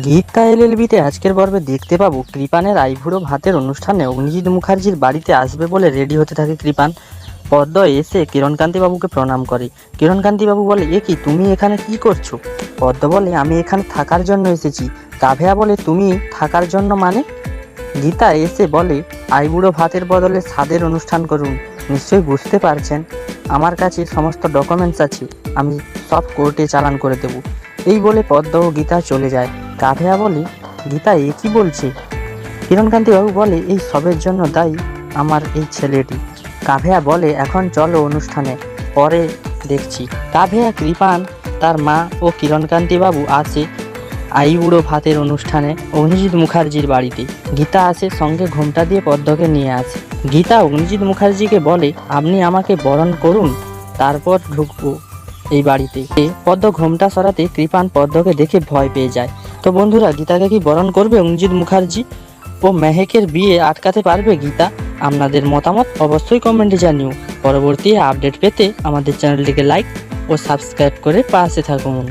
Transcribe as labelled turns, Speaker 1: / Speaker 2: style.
Speaker 1: গীতা এলএলবিতে আজকের পর্বে দেখতে পাবো কৃপানের আইভুড়ো ভাতের অনুষ্ঠানে অগ্নিজিৎ মুখার্জির বাড়িতে আসবে বলে রেডি হতে থাকে কৃপান। পদ্ম এসে কিরণকান্তি বাবুকে প্রণাম করে। কিরণকান্তি বাবু বলে, এ কি, তুমি এখানে কি করছ? পদ্ম বলে, আমি এখানে থাকার জন্য এসেছি। কাভেয়া বলে, তুমি থাকার জন্য মানে? গীতা এসে বলে আইবুড়ো ভাতের বদলে স্বাদের অনুষ্ঠান করুন। নিশ্চয়ই বুঝতে পারছেন, আমার কাছে সমস্ত ডকুমেন্টস আছে। আমি সব কোর্টে চালান করে দেবো। এই বলে পদ্ম ও গীতা চলে যায়। কাভেয়া বলে গীতা এ কি বলছে? কিরণকান্তি বাবু বলে, এই সবের জন্য দায়ী আমার এই ছেলেটি। কাভেয়া বলে, এখন চলো অনুষ্ঠানে, পরে দেখছি। কাভেয়া কৃপান, তার মা ও কিরণকান্তি বাবু আসে আইবুড়ো ভাতের অনুষ্ঠানে অগ্নিজিৎ মুখার্জির বাড়িতে। গীতা আসে সঙ্গে ঘোমটা দিয়ে পদ্মকে নিয়ে আসে গীতা অগ্নিজিৎ মুখার্জিকে বলে, আপনি আমাকে বরণ করুন, তারপর ঢুকবো এই বাড়িতে। পদ্ম ঘোমটা সরাতে কৃপান পদ্মকে দেখে ভয় পেয়ে যায়। তো বন্ধুরা, গীতাকে কি বরণ করবে অঞ্জিত মুখার্জি? ও মেহেকের বিয়ে আটকাতে পারবে গীতা? আপনাদের মতামত অবশ্যই কমেন্টে জানিও। পরবর্তী আপডেট পেতে আমাদের চ্যানেলটিকে লাইক ও সাবস্ক্রাইব করে পাশে থাকুন।